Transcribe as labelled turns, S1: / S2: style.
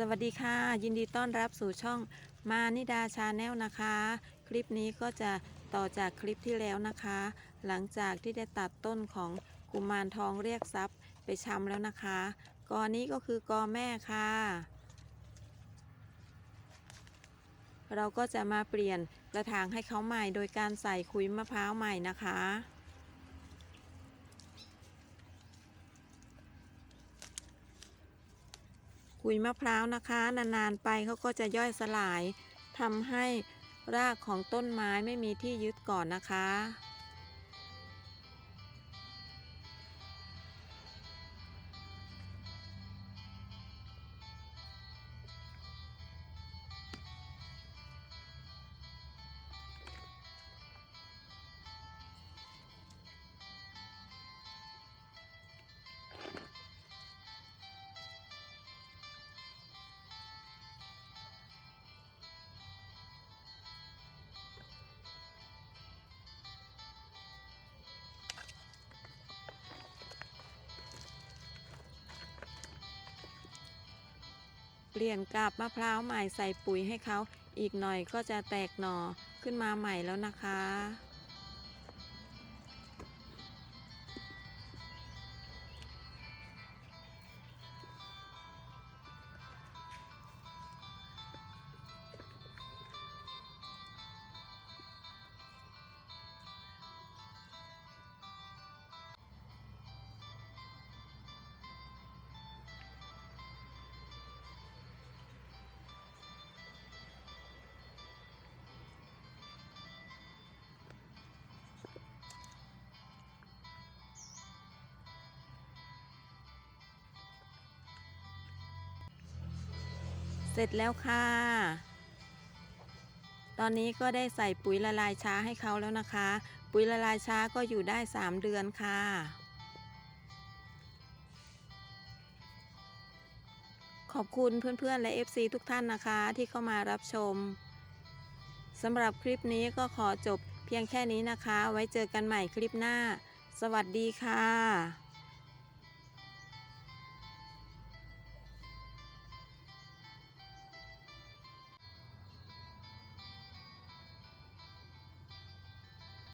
S1: สวัสดีค่ะ ยินดีต้อนรับสู่ช่องมานิดาชาแนลนะคะ คลิปนี้ก็จะต่อจากคลิปที่แล้วนะคะ หลังจากที่ได้ตัดต้นของกุมารทองเรียกทรัพย์ไปชำแล้วนะคะกอนี้ก็คือกอแม่ค่ะ เราก็จะมาเปลี่ยนกระถางให้เขาใหม่โดยการใส่ขุยมะพร้าวใหม่นะคะ ขุยมะพร้าวนะคะ นานๆไปเขาก็จะย่อยสลายทำให้รากของต้นไม้ไม่มีที่ยึดก่อนนะคะ เปลี่ยนกับมะพร้าวใหม่ใส่ปุ๋ยให้เขาอีกหน่อยก็จะแตกหน่อขึ้นมาใหม่แล้วนะคะ เสร็จแล้วค่ะ ตอนนี้ก็ได้ใส่ปุ๋ยละลายช้าให้เขาแล้วนะคะ ปุ๋ยละลายช้าก็อยู่ได้ 3 เดือนค่ะ ขอบคุณเพื่อนๆ และ FC ทุกท่านนะคะที่เข้ามารับชมสำหรับคลิปนี้ก็ขอจบเพียงแค่นี้นะคะ ไว้เจอกันใหม่คลิปหน้า สวัสดีค่ะ